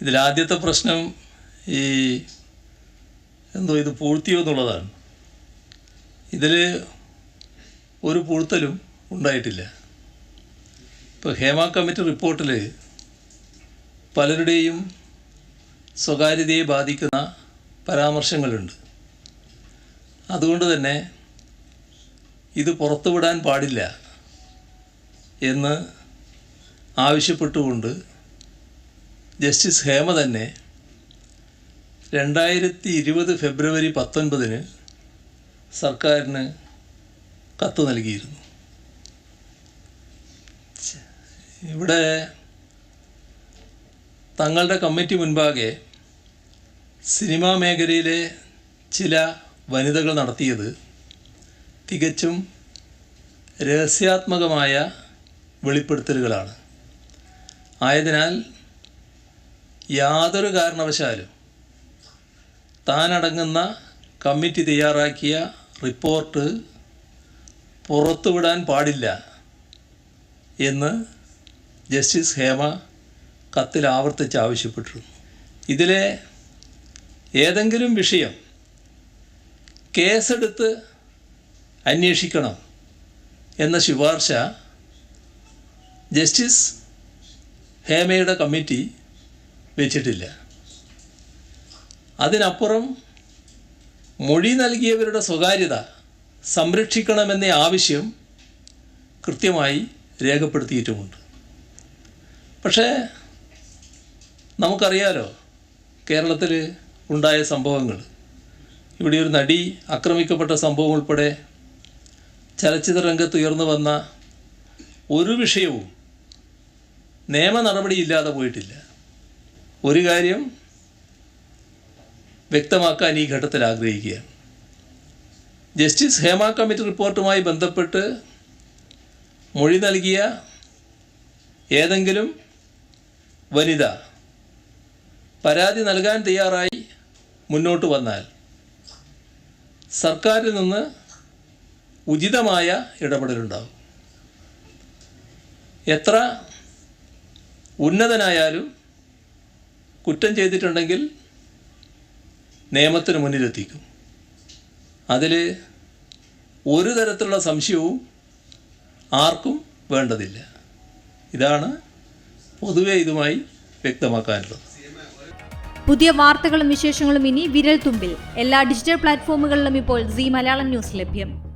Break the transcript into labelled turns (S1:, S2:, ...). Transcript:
S1: ഇതിലാദ്യത്തെ പ്രശ്നം ഈ എന്തോ ഇത് പൂഴ്ത്തിയോ എന്നുള്ളതാണ്. ഇതിൽ ഒരു പൂഴ്ത്തലും ഉണ്ടായിട്ടില്ല. ഇപ്പോൾ ഹേമ കമ്മിറ്റി റിപ്പോർട്ടിൽ പലരുടെയും സ്വകാര്യതയെ ബാധിക്കുന്ന പരാമർശങ്ങളുണ്ട്. അതുകൊണ്ട് തന്നെ ഇത് പുറത്തുവിടാൻ പാടില്ല എന്ന് ആവശ്യപ്പെട്ടുകൊണ്ട് ജസ്റ്റിസ് ഹേമ തന്നെ രണ്ടായിരത്തി ഇരുപത് ഫെബ്രുവരി പത്തൊൻപതിന് സർക്കാരിന് കത്ത് നൽകിയിരുന്നു. ഇവിടെ തങ്ങളുടെ കമ്മിറ്റി മുൻപാകെ സിനിമാ മേഖലയിലെ ചില വനിതകൾ നടത്തിയത് തികച്ചും രഹസ്യാത്മകമായ വെളിപ്പെടുത്തലുകളാണ്. ആയതിനാൽ യാതൊരു കാരണവശാലും താനടങ്ങുന്ന കമ്മിറ്റി തയ്യാറാക്കിയ റിപ്പോർട്ട് പുറത്തുവിടാൻ പാടില്ല എന്ന് ജസ്റ്റിസ് ഹേമ കത്തിൽ ആവർത്തിച്ച് ആവശ്യപ്പെട്ടിരുന്നു. ഇതിലെ ഏതെങ്കിലും വിഷയം കേസെടുത്ത് അന്വേഷിക്കണം എന്ന ശുപാർശ ജസ്റ്റിസ് ഹേമയുടെ കമ്മിറ്റി വെച്ചിട്ടില്ല. അതിനപ്പുറം മൊഴി നൽകിയവരുടെ സ്വകാര്യത സംരക്ഷിക്കണമെന്ന ആവശ്യം കൃത്യമായി രേഖപ്പെടുത്തിയിട്ടുമുണ്ട്. പക്ഷേ നമുക്കറിയാലോ കേരളത്തിൽ ഉണ്ടായ സംഭവങ്ങൾ ഇവിടെ ഒരു നടി ആക്രമിക്കപ്പെട്ട സംഭവം ഉൾപ്പെടെ ചലച്ചിത്ര രംഗത്ത് ഉയർന്നു വന്ന ഒരു വിഷയവും നിയമ നടപടിയില്ലാതെ പോയിട്ടില്ല. ഒരു കാര്യം വ്യക്തമാക്കാൻ ഈ ഘട്ടത്തിൽ ആഗ്രഹിക്കുകയാണ്. ജസ്റ്റിസ് ഹേമ കമ്മിറ്റി റിപ്പോർട്ടുമായി ബന്ധപ്പെട്ട് മൊഴി നൽകിയ ഏതെങ്കിലും വനിത പരാതി നൽകാൻ തയ്യാറായി മുന്നോട്ട് വന്നാൽ സർക്കാരിൽ നിന്ന് ഉചിതമായ ഇടപെടലുണ്ടാകും. എത്ര ഉന്നതനായാലും കുറ്റം ചെയ്തിട്ടുണ്ടെങ്കിൽ നിയമത്തിന് മുന്നിലെത്തിക്കും. അതിൽ ഒരു തരത്തിലുള്ള സംശയവും ആർക്കും വേണ്ടതില്ല. ഇതാണ് പൊതുവെ ഇതുമായി വ്യക്തമാക്കാനുള്ളത്.
S2: പുതിയ വാർത്തകളും വിശേഷങ്ങളും ഇനി വിരൽ തുമ്പിൽ എല്ലാ ഡിജിറ്റൽ പ്ലാറ്റ്ഫോമുകളിലും ഇപ്പോൾ സി മലയാളം ന്യൂസ് ലഭ്യം.